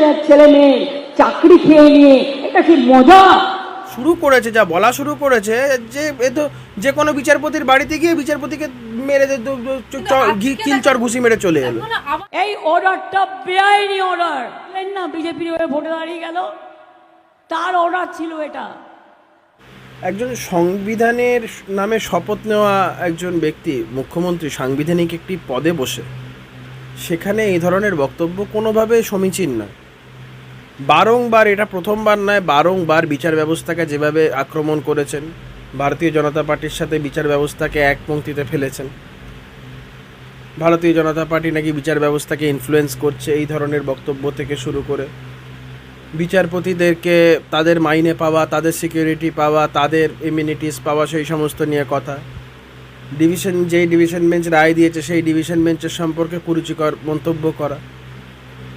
হাজার ছেলে মেয়ে চাকরি খেয়ে নিয়ে এটা কি মজা? শুরু করেছে যা বলা শুরু করেছে যে এ তো যে কোনো বিচারপতির বাড়িতে গিয়ে বিচারপতিকে মেরে দে- দু- দু- চ- চ- ঘি- কিলচর ঘুষি মেরে চলে এলো। এই অর্ডারটা বেআইনি অর্ডার না বিজেপির হয়ে ভোটে দাঁড়িয়ে গেল? তার অর্ডার ছিল এটা। একজন সংবিধানের নামে শপথ নেওয়া একজন ব্যক্তি মুখ্যমন্ত্রী সাংবিধানিক একটি পদে বসে। সেখানে এই ধরনের বক্তব্য কোনোভাবে সমীচীন নয় বারংবার, এটা প্রথমবার নয়, বারংবার বিচার ব্যবস্থাকে যেভাবে আক্রমণ করেছেন, ভারতীয় জনতা পার্টির সাথে বিচার ব্যবস্থাকে এক পংক্তিতে ফেলেছেন। ভারতীয় জনতা পার্টি নাকি বিচার ব্যবস্থাকে ইনফ্লুয়েন্স করছে, এই ধরনের বক্তব্য থেকে শুরু করে। বিচারপতিদেরকে তাদের মাইনে পাওয়া, তাদের সিকিউরিটি পাওয়া, তাদের ইমিউনিটিস পাওয়া, সেই সমস্ত নিয়ে কথা। ডিভিশন যেই ডিভিশন বেঞ্চ রায় দিয়েছে, সেই ডিভিশন বেঞ্চের সম্পর্কে কুরুচিকর মন্তব্য করা।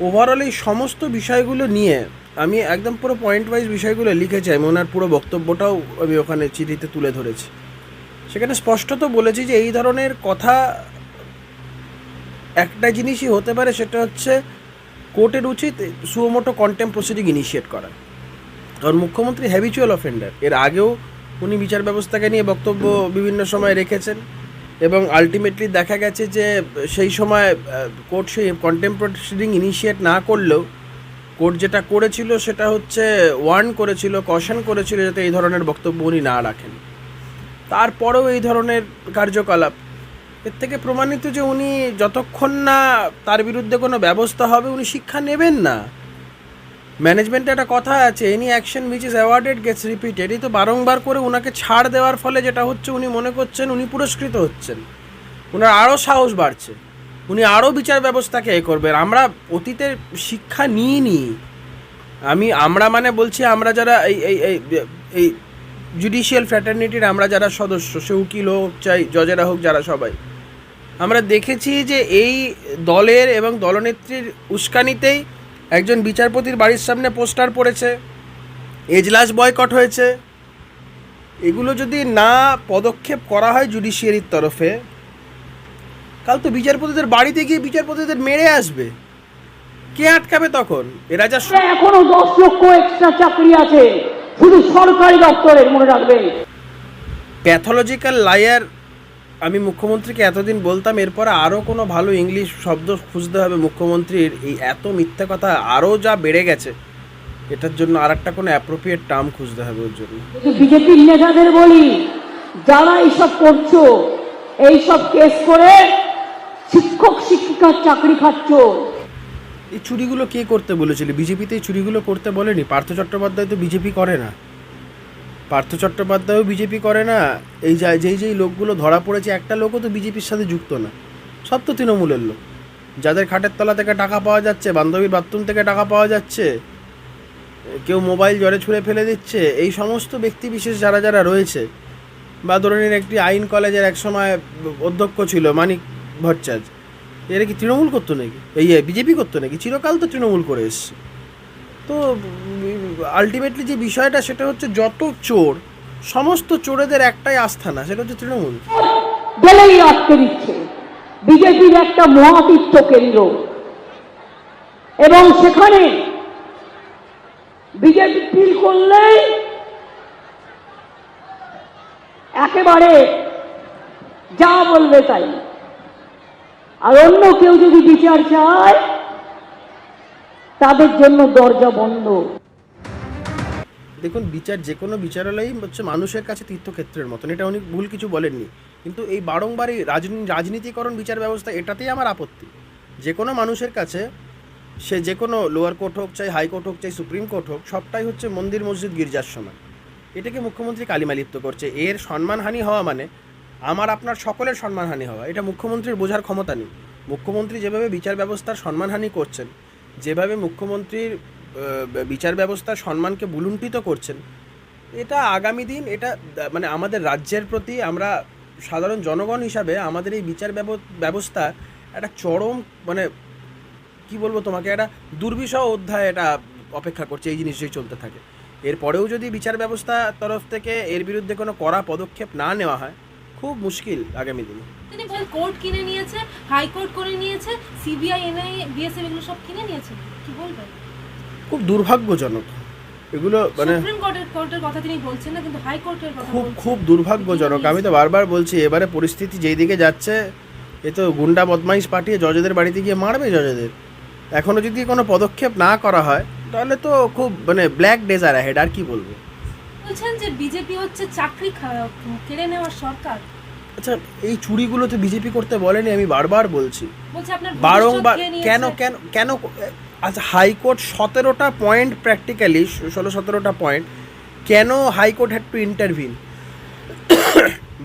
ওভারঅল এই সমস্ত বিষয়গুলো নিয়ে আমি একদম পুরো পয়েন্ট ওয়াইজ বিষয়গুলো লিখেছি, আমি ওনার পুরো বক্তব্যটাও আমি ওখানে চিঠিতে তুলে ধরেছি। সেখানে স্পষ্টত বলেছি যে এই ধরনের কথা একটা জিনিসই হতে পারে, সেটা হচ্ছে কোর্টের উচিত সুমোটো কন্টেম প্রসিডিং ইনিশিয়েট করা। কারণ মুখ্যমন্ত্রী হ্যাবিচুয়াল অফেন্ডার এর আগেও উনি বিচার ব্যবস্থাকে নিয়ে বক্তব্য বিভিন্ন সময় রেখেছেন। এবং আলটিমেটলি দেখা গেছে যে, সেই সময় কোর্ট সেই কন্টেম প্রসিডিং ইনিশিয়েট না করলেও কোর্ট যেটা করেছিল সেটা হচ্ছে ওয়ার্ন করেছিল কশন করেছিল যাতে এই ধরনের বক্তব্য উনি না রাখেন। তারপরেও এই ধরনের কার্যকলাপ। এর থেকে প্রমাণিত যে উনি যতক্ষণ না তার বিরুদ্ধে কোনো ব্যবস্থা হবে, উনি শিক্ষা নেবেন না। ম্যানেজমেন্টে একটা কথা আছে any action which is awarded gets repeated এই তো বারংবার করে ওনাকে ছাড় দেওয়ার ফলে যেটা হচ্ছে, উনি মনে করছেন উনি পুরস্কৃত হচ্ছেন। ওনার আরও সাহস বাড়ছে। উনি আরও বিচার ব্যবস্থাকে এ করবেন। আমরা অতীতের শিক্ষা নিই আমি, আমরা মানে বলছি, আমরা যারা এই এই এই এই জুডিশিয়াল ফ্র্যাটার্নিটির আমরা যারা সদস্য, সে উকিল হোক, চাই, জজেরা হোক, যারা সবাই, আমরা দেখেছি যে এই দলের এবং দলনেত্রীর উস্কানিতেই একজন বিচারপতির বাড়ির সামনে পোস্টার পড়েছে এজলাস বয়কট হয়েছে। এগুলো যদি না পদক্ষেপ করা হয় জুডিশিয়ারির তরফে কাল তো বিচারপতিদের বাড়িতে গিয়ে বিচারপতিদের মেরে আসবে। কে আটকাবে তখন? এরা যা এখনও দশ লক্ষ এক্সট্রা চাকরি আছে। শুধু সরকারি দপ্তরের মনে রাখবেন প্যাথোলজিক্যাল লায়ার আমি মুখ্যমন্ত্রীকে এতদিন বলতাম এরপরে আরও কোনো ভালো ইংলিশ শব্দ খুঁজতে হবে মুখ্যমন্ত্রীর। এই এত মিথ্যা কথা আরও যা বেড়ে গেছে এটার জন্য আর একটা কোনো অ্যাপ্রোপ্রিয়েট টার্ম খুঁজতে হবে ওর জন্য। বিজেপির নেতাদের বলি যারা এইসব করছ এইসব কেস করে শিক্ষক শিক্ষিকার চাকরি খাচ্ছ। এই চুরিগুলো কে করতে বলেছিল? বিজেপিতে এই চুরিগুলো করতে বলেনি? পার্থ চট্টোপাধ্যায় তো বিজেপি করে না। পার্থ চট্টোপাধ্যায়ও বিজেপি করে না, এই যা যেই যেই লোকগুলো ধরা পড়েছে, একটা লোকও তো বিজেপির সাথে যুক্ত না। সব তো তৃণমূলের লোক। যাদের খাটের তলা থেকে টাকা পাওয়া যাচ্ছে, বান্ধবীর বাথরুম থেকে টাকা পাওয়া যাচ্ছে, কেউ মোবাইল জলে ছুঁড়ে ফেলে দিচ্ছে, এই সমস্ত ব্যক্তি বিশেষ যারা যারা রয়েছে, বা ধরে নিন একটি আইন কলেজের একসময় অধ্যক্ষ ছিল মানিক ভট্টাচার্য। এরা কি তৃণমূল করতো নাকি? এই, বিজেপি করতো নাকি? চিরকাল তো তৃণমূল করে এসছে। তো আলটিমেটলি যে বিষয়টা সেটা হচ্ছে যত চোর, সমস্ত চোরেদের একটাই আস্থানা সেটা হচ্ছে তৃণমূল। গেলেই আটকে দিচ্ছে বিজেপির একটা মহাতীর্থ কেন্দ্র। এবং সেখানে বিজেপি ফিল করলেই একেবারে যা বলবে তাই। আর অন্য কেউ যদি বিচার চায় তাদের জন্য দরজা বন্ধ। দেখুন, বিচার যে কোনো বিচারালয়ই হচ্ছে মানুষের কাছে তীর্থক্ষেত্রের মতন। এটা উনি ভুল কিছু বলেননি। কিন্তু এই বারংবার এই রাজনীতিকরণ বিচার ব্যবস্থা, এটাতেই আমার আপত্তি। যে কোনো মানুষের কাছে, সে যে কোনো লোয়ার কোর্ট হোক চাই হাইকোর্ট হোক চাই, সুপ্রিম কোর্ট হোক, সবটাই হচ্ছে মন্দির, মসজিদ, গির্জার সমান। এটাকে মুখ্যমন্ত্রী কালিমালিপ্ত করছে। এর সম্মানহানি হওয়া মানে আমার, আপনার সকলের সম্মানহানি হওয়া। এটা মুখ্যমন্ত্রীর বোঝার ক্ষমতা নেই। মুখ্যমন্ত্রী যেভাবে বিচার ব্যবস্থার সম্মানহানি করছেন যেভাবে মুখ্যমন্ত্রীর বিচার ব্যবস্থার সম্মানকে বুলুণ্ঠিত করছেন, এটা আগামী দিন, এটা মানে আমাদের রাজ্যের প্রতি আমরা সাধারণ জনগণ হিসাবে আমাদের এই বিচার ব্যব- ব্যবস্থা একটা চরম মানে কি বলব তোমাকে, একটা দুর্বিষহ অধ্যায় এটা অপেক্ষা করছে, এই জিনিস যদি চলতে থাকে। এরপরেও যদি বিচার ব্যবস্থা তরফ থেকে এর বিরুদ্ধে কোনো কড়া পদক্ষেপ না নেওয়া হয় খুব মুশকিল আগামী দিনে। তিনি কোর্ট কিনে নিয়েছে হাইকোর্ট করে নিয়েছে সিবিআই এনআই বিএসএফ এগুলো সব কিনে নিয়েছে? কি বলবেন? খুব দুর্ভাগ্যজনক। এগুলো মানে সুপ্রিম কোর্টের কোর্টের কথা তিনি বলছেন না কিন্তু হাইকোর্টের কথা খুব খুব দুর্ভাগ্যজনক। আমি তো বারবার বলছি এবারে পরিস্থিতি যেই দিকে যাচ্ছে এ তো গুন্ডা বদমাইশ পাঠিয়ে জজেদের বাড়িতে গিয়ে মারবে জজেদের। এখনও যদি কোনো পদক্ষেপ না করা হয় তাহলে তো খুব মানে ব্ল্যাক ডেজার হেড আর কি বলব? বলছেন যে বিজেপি হচ্ছে চাকরি কেড়ে নেওয়ার সরকার। আচ্ছা এই চুরিগুলো তো বিজেপি করতে বলেনি আমি বারবার বলছি। বারংবার? কেন কেন কেন আচ্ছা হাইকোর্ট সতেরোটা পয়েন্ট প্র্যাকটিক্যালি ষোলো সতেরোটা পয়েন্ট কেন high court had to intervene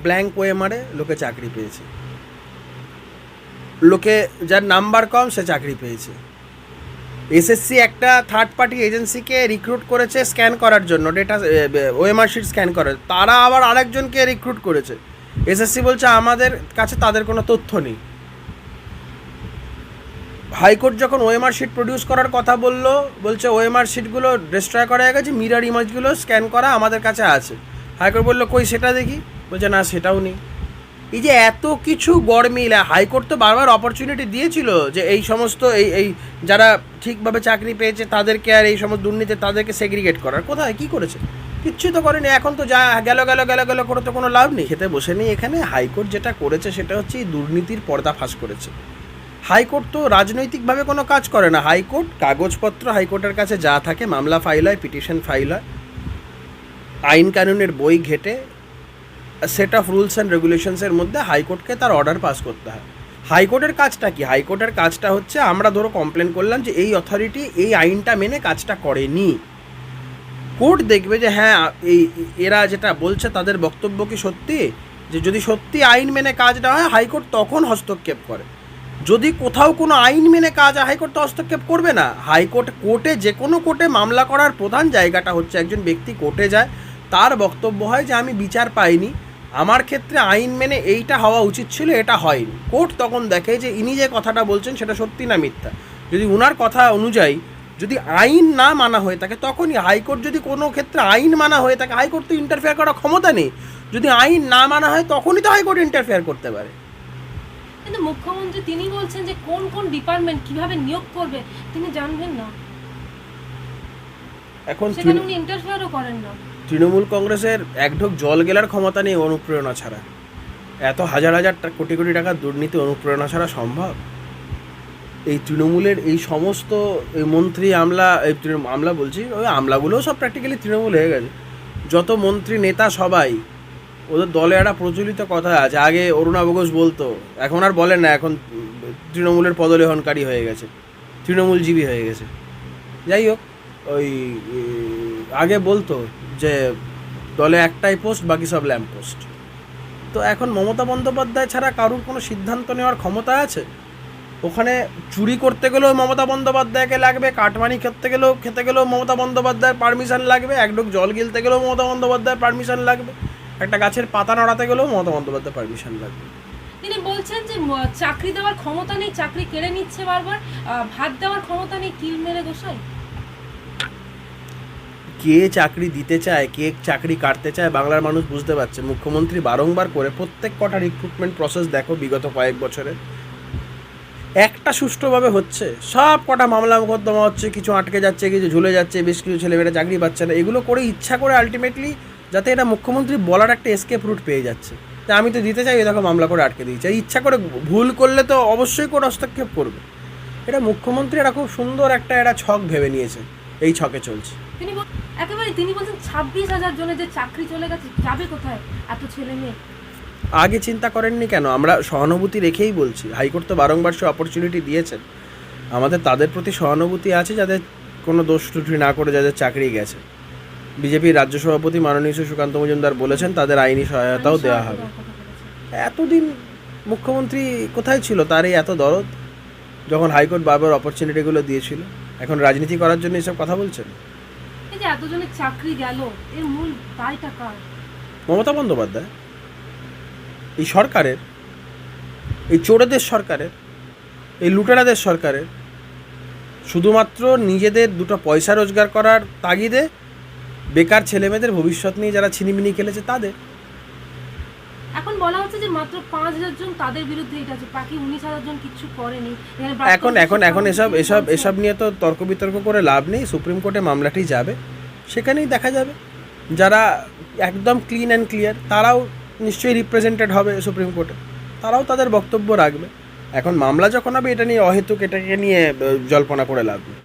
blank ওয়েমারে লোকে চাকরি পেয়েছে। লোকে যার নাম্বার কম সে চাকরি পেয়েছে। এসএসসি একটা থার্ড পার্টি এজেন্সিকে রিক্রুট করেছে স্ক্যান করার জন্য ডেটা ওএমআর শিট স্ক্যান করে। তারা আবার আরেকজনকে রিক্রুট করেছে। এসএসসি বলছে, আমাদের কাছে তাদের কোনো তথ্য নেই। হাইকোর্ট যখন ওএমআর শিট প্রডিউস করার কথা বলল, বলছে ওএমআর শিটগুলো ডিস্ট্রয় করা হয়ে গেছে মিরার ইমেজগুলো স্ক্যান করা আমাদের কাছে আছে। হাইকোর্ট বলল, কই সেটা দেখি? বলছে, না, সেটাও নেই। এই যে এত কিছু গরমিল হাইকোর্ট তো বারবার অপরচুনিটি দিয়েছিল যে এই সমস্ত, এই এই যারা ঠিকভাবে চাকরি পেয়েছে তাদেরকে আর এই সমস্ত দুর্নীতি তাদেরকে সেগ্রিগেট করার। কোথায়? কি করেছে? কিচ্ছু তো করেনি। এখন তো যা গেল গেল গেল গেল করে তো কোনো লাভ নেই। খেতে বসে নেই এখানে। হাইকোর্ট যেটা করেছে সেটা হচ্ছে এই দুর্নীতির পর্দাফাশ করেছে। হাইকোর্ট তো রাজনৈতিকভাবে কোনো কাজ করে না। হাইকোর্ট কাগজপত্র হাইকোর্টের কাছে যা থাকে, মামলা ফাইল হয়, পিটিশন ফাইল হয়। আইন কানুনের বই ঘেটে সেট অফ রুলস অ্যান্ড রেগুলেশনসের মধ্যে হাইকোর্টকে তার অর্ডার পাস করতে হয়। হাইকোর্টের কাজটা কি? হাইকোর্টের কাজটা হচ্ছে আমরা ধরো কমপ্লেন করলাম যে এই অথরিটি এই আইনটা মেনে কাজটা করেনি। কোর্ট দেখবে যে হ্যাঁ এই এরা যেটা বলছে তাদের বক্তব্য কি সত্যি? যে যদি সত্যি আইন মেনে কাজ না হয় হাইকোর্ট তখন হস্তক্ষেপ করে। যদি কোথাও কোনো আইন মেনে কাজ হাইকোর্ট তো হস্তক্ষেপ করবে না। হাইকোর্ট কোর্টে যে কোনো কোর্টে মামলা করার প্রধান জায়গাটা হচ্ছে একজন ব্যক্তি কোর্টে যায়, তার বক্তব্য হয় যে আমি বিচার পাইনি। আমার ক্ষেত্রে আইন মেনে এইটা হওয়া উচিত ছিল এটা হয়নি। কোর্ট তখন দেখে যে ইনি যে কথাটা বলছেন সেটা সত্যি না মিথ্যা। যদি উনার কথা অনুযায়ী যদি আইন না মানা হয়ে থাকে তখনই হাইকোর্ট যদি কোনো ক্ষেত্রে আইন মানা হয়ে থাকে হাইকোর্ট তো ইন্টারফেয়ার করার ক্ষমতা নেই। যদি আইন না মানা হয় তখনই তো হাইকোর্ট ইন্টারফেয়ার করতে পারে। কিন্তু মুখ্যমন্ত্রী তিনি বলছেন যে কোন কোন ডিপার্টমেন্ট কীভাবে নিয়োগ করবে তিনি জানবেন না। এখন সেখানে উনি ইন্টারফেয়ারও করেন না। তৃণমূল কংগ্রেসের এক ঢোক জল গেলার ক্ষমতা নেই অনুপ্রেরণা ছাড়া। এত হাজার হাজার কোটি কোটি টাকার দুর্নীতি অনুপ্রেরণা ছাড়া সম্ভব? এই তৃণমূলের এই সমস্ত এই মন্ত্রী আমলা এই আমলা বলছি, ওই আমলাগুলোও সব প্র্যাকটিক্যালি তৃণমূল হয়ে গেছে। যত মন্ত্রী, নেতা সবাই, ওদের দলে একটা প্রচলিত কথা আছে। আগে অরুণা ঘোষ বলতো, এখন আর বলেন না, এখন তৃণমূলের পদলেহনকারী হয়ে গেছে, তৃণমূলজীবী হয়ে গেছে। যাই হোক, ওই আগে বলতো যে দলে একটাই পোস্ট বাকি সব ল্যাম্প পোস্ট তো এখন মমতা বন্দ্যোপাধ্যায় ছাড়া কারুর কোনো সিদ্ধান্ত নেওয়ার ক্ষমতা আছে? ওখানে চুরি করতে গেলেও মমতা বন্দ্যোপাধ্যায়কে লাগবে, কাটমানি খেতে গেলেও খেতে গেলেও মমতা বন্দ্যোপাধ্যায়ের পারমিশন লাগবে, এক ডোক জল গিলতে গেলেও মমতা বন্দ্যোপাধ্যায়ের পারমিশন লাগবে, একটা গাছের পাতা নড়াতে গেলেও মমতা বন্দ্যোপাধ্যায়ের পারমিশন লাগবে। তিনি বলছেন যে চাকরি দেওয়ার ক্ষমতা নেই, চাকরি কেড়ে নিচ্ছে বারবার ভাত দেওয়ার ক্ষমতা নেই, কিল মেরে গোসাই। কে চাকরি দিতে চায়, কে চাকরি কাটতে চায়, বাংলার মানুষ বুঝতে পারছে। মুখ্যমন্ত্রী বারংবার করে প্রত্যেক কটা রিক্রুটমেন্ট প্রসেস দেখো বিগত কয়েক বছরে। একটা সুষ্ঠুভাবে হচ্ছে। সব কটা মামলা মোকদ্দমা হচ্ছে, কিছু আটকে যাচ্ছে, কিছু ঝুলে যাচ্ছে, বেশ কিছু ছেলেমেয়েরা চাকরি পাচ্ছে না। এগুলো করে ইচ্ছা করে আলটিমেটলি যাতে এটা মুখ্যমন্ত্রী বলার একটা এসকেপ রুট পেয়ে যাচ্ছে। তা আমি তো দিতে চাই দেখো মামলা করে আটকে দিয়েছে। ইচ্ছা করে ভুল করলে তো অবশ্যই করে হস্তক্ষেপ করবে। এটা মুখ্যমন্ত্রী এটা খুব সুন্দর একটা একটা ছক ভেবে নিয়েছে। এই ছকে চলছে। একেবারে তিনি বলছেন ছাব্বিশ হাজার জনের যে চাকরি চলে গেছে যাবে কোথায়? এত ছেলে মেয়ে। আগে চিন্তা করেননি কেন? আমরা সহানুভূতি রেখেই বলছি হাইকোর্ট তো বারংবার সে অপরচুনিটি দিয়েছেন। আমাদের তাদের প্রতি সহানুভূতি আছে যাদের কোনো দোষ ত্রুটি না করে যাদের চাকরি গেছে। বিজেপির রাজ্য সভাপতি মাননীয় সুকান্ত মজুমদার বলেছেন তাদের আইনি সহায়তাও দেওয়া হবে। এতদিন মুখ্যমন্ত্রী কোথায় ছিল? তার এই এত দরদ? যখন হাইকোর্ট বারবার অপরচুনিটিগুলো দিয়েছিল এখন রাজনীতি করার জন্য এসব কথা বলছেন? যে এতজনের চাকরি গেল, এর মূল দায়টা কার? মমতা বন্দ্যোপাধ্যায়, এই সরকারের, এই চোরেদের সরকারের, এই লুটেরাদের সরকারের শুধুমাত্র নিজেদের দুটো পয়সা রোজগার করার তাগিদে বেকার ছেলেমেয়েদের ভবিষ্যৎ নিয়ে যারা ছিনিমিনি খেলেছে তাদের বলা হচ্ছে যে মাত্র পাঁচ হাজার জন তাদের বিরুদ্ধে এটা আছে বাকি উনিশ হাজার জন কিচ্ছু করেনি। এখন এখন এখন এসব এসব এসব নিয়ে তো তর্ক বিতর্ক করে লাভ নেই সুপ্রিম কোর্টে মামলাটি যাবে সেখানেই দেখা যাবে। যারা একদম ক্লিন অ্যান্ড ক্লিয়ার তারাও নিশ্চয়ই রিপ্রেজেন্টেড হবে সুপ্রিম কোর্টে তারাও তাদের বক্তব্য রাখবে। এখন মামলা যখন হবে এটা নিয়ে অহেতুক এটাকে নিয়ে জল্পনা করে লাভ